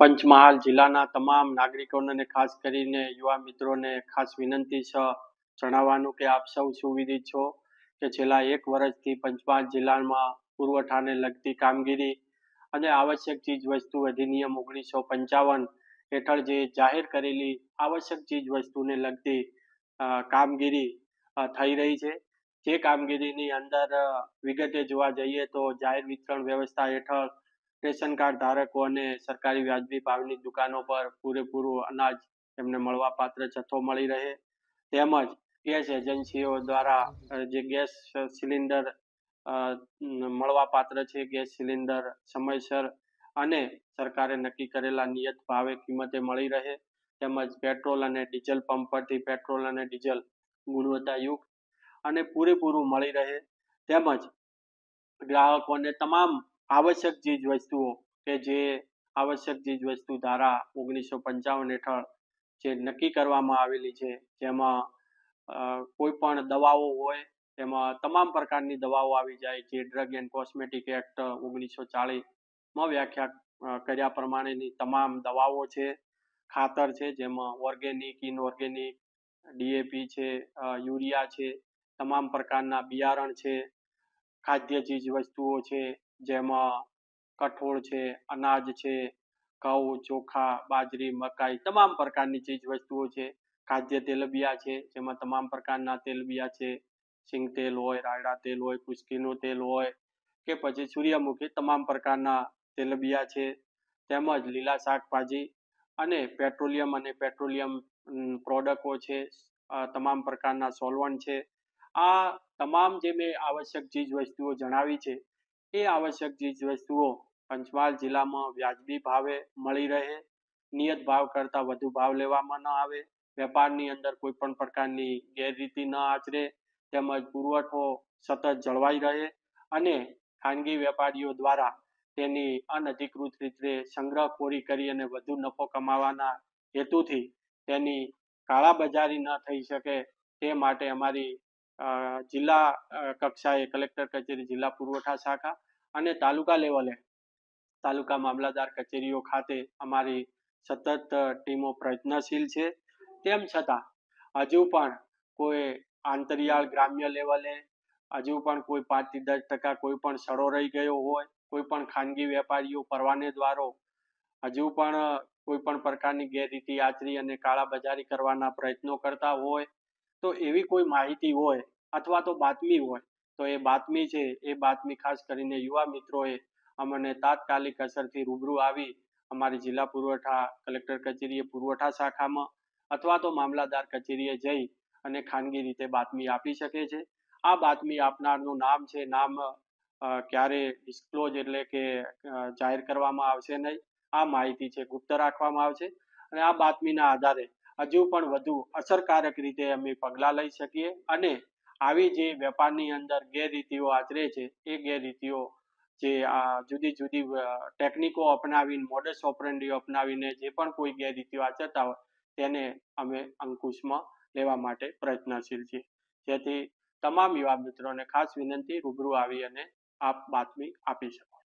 પંચમહાલ જિલ્લાના તમામ નાગરિકોને અને ખાસ કરીને યુવા મિત્રોને ખાસ વિનંતી છે, જણાવવાનું કે આપ સૌ સુવિદિત છો કે છેલ્લા એક વર્ષથી પંચમહાલ જિલ્લામાં પુરવઠાને લગતી કામગીરી અને આવશ્યક ચીજ વસ્તુ અધિનિયમ ઓગણીસો પંચાવન હેઠળ જે જાહેર કરેલી આવશ્યક ચીજ વસ્તુને લગતી કામગીરી થઈ રહી છે. જે કામગીરીની અંદર વિગતે જોવા જઈએ તો જાહેર વિતરણ વ્યવસ્થા હેઠળ રેશન કાર્ડ ધારકો અને સરકારી વ્યાજબી ભાવની દુકાનો પર પૂરેપૂરું અનાજ એમને મળવાપાત્ર જથ્થો મળી રહે. તેમજ ગેસ એજન્સીઓ દ્વારા જે ગેસ સિલિન્ડર મળવાપાત્ર છે, ગેસ સિલિન્ડર સમયસર અને સરકારે નક્કી કરેલા નિયત ભાવે કિંમતે મળી રહે. તેમજ પેટ્રોલ અને ડીઝલ પંપ પરથી પેટ્રોલ અને ડીઝલ ગુણવત્તાયુક્ત અને પૂરેપૂરું મળી રહે. તેમજ ગ્રાહકોને તમામ આવશ્યક ચીજ વસ્તુઓ કે જે આવશ્યક ચીજ વસ્તુ ધારા ઓગણીસો પંચાવન હેઠળ જે નક્કી કરવામાં આવેલી છે, જેમાં કોઈ પણ દવાઓ હોય, તેમાં તમામ પ્રકારની દવાઓ આવી જાય જે ડ્રગ એન્ડ કોસ્મેટિક એક્ટ ઓગણીસો ચાળીસમાં વ્યાખ્યા કર્યા પ્રમાણેની તમામ દવાઓ છે, ખાતર છે, જેમાં ઓર્ગેનિક, ઇનઓર્ગેનિક ડીએપી છે યુરિયા છે, તમામ પ્રકારના બિયારણ છે, ખાદ્ય ચીજ વસ્તુઓ છે જેમાં કઠોળ છે, અનાજ છે, ઘઉં, ચોખા, બાજરી, મકાઈ તમામ પ્રકારની ચીજ વસ્તુઓ છે. ખાદ્ય તેલબિયા છે, જેમાં તમામ પ્રકારના તેલબિયા છે. સિંગ તેલ હોય, રાયડા તેલ હોય કુસ્કીનું તેલ હોય કે પછી સૂર્યમુખી તમામ પ્રકારના તેલબિયા છે. તેમજ લીલા શાકભાજી અને પેટ્રોલિયમ અને પેટ્રોલિયમ પ્રોડક્ટો છે. તમામ પ્રકારના સોલવન્ટ છે. આ તમામ જે મેં આવશ્યક ચીજ વસ્તુઓ જણાવી છે એ આવશ્યક ચીજ વસ્તુઓ પંચમહાલ જિલ્લામાં વ્યાજબી ભાવે મળી રહે, નિયત ભાવ કરતાં વધુ ભાવ લેવામાં ન આવે, વેપારની અંદર કોઈ પણ પ્રકારની ગેરરીતિ ન આચરે, તેમજ પુરવઠો સતત જળવાઈ રહે અને ખાનગી વેપારીઓ દ્વારા તેની અનધિકૃત રીતે સંગ્રહખોરી કરી અને વધુ નફો કમાવાના હેતુથી તેની કાળાબજારી ન થઈ શકે તે માટે અમારી જિલ્લા કક્ષાએ કલેક્ટર કચેરી જિલ્લા પુરવઠા શાખા અને તાલુકા લેવલે. તાલુકા મામલતદાર કચેરીઓ ખાતે અમારી સતત ટીમો પ્રયત્નશીલ છે. તેમ છતાં, હજુ પણ કોઈ આંતરિયાળ ગ્રામ્ય લેવલે, હજુ પણ કોઈ પાંચથી દસ ટકા કોઈ પણ સડો રહી ગયો હોય, કોઈ પણ ખાનગી વેપારીઓ પરવાને દ્વારો, હજુ પણ કોઈ પણ પ્રકારની ગેરરીતિ આચરી અને કાળા બજારી કરવાના પ્રયત્નો કરતા હોય, તો એવી કોઈ માહિતી હોય અથવા તો બાતમી હોય તો એ બાતમી છે, એ બાતમી ખાસ કરીને યુવા મિત્રોએ અમને તાત્કાલિક અસરથી રૂબરૂ આવી અમારી જિલ્લા પુરવઠા કલેક્ટર કચેરીએ પુરવઠા શાખામાં અથવા તો મામલાદાર કચેરીએ જઈ અને ખાનગી રીતે બાતમી આપી શકે છે. આ બાતમી આપનારનું નામ છે, નામ ક્યારે ડિસ્ક્લોઝ એટલે કે જાહેર કરવામાં આવશે નહીં. આ માહિતી છે, ગુપ્ત રાખવામાં આવશે. અને આ બાતમીના આધારે હજુ પણ વધુ અસરકારક રીતે અમે પગલાં લઈ શકીએ અને આવી જે વેપારની અંદર ગેરરીતિઓ આચરે છે, એ ગેરરીતિઓ જે આ જુદી જુદી ટેકનિકો અપનાવીને મોડસ ઓપરેન્ડી અપનાવીને જે પણ કોઈ ગેરરીતિઓ આચરતા હોય, તેને અમે અંકુશમાં લેવા માટે પ્રયત્નશીલ છીએ. જેથી તમામ યુવા મિત્રોને ખાસ વિનંતી, રૂબરૂ આવી અને આપ બાતમી આપી શકો.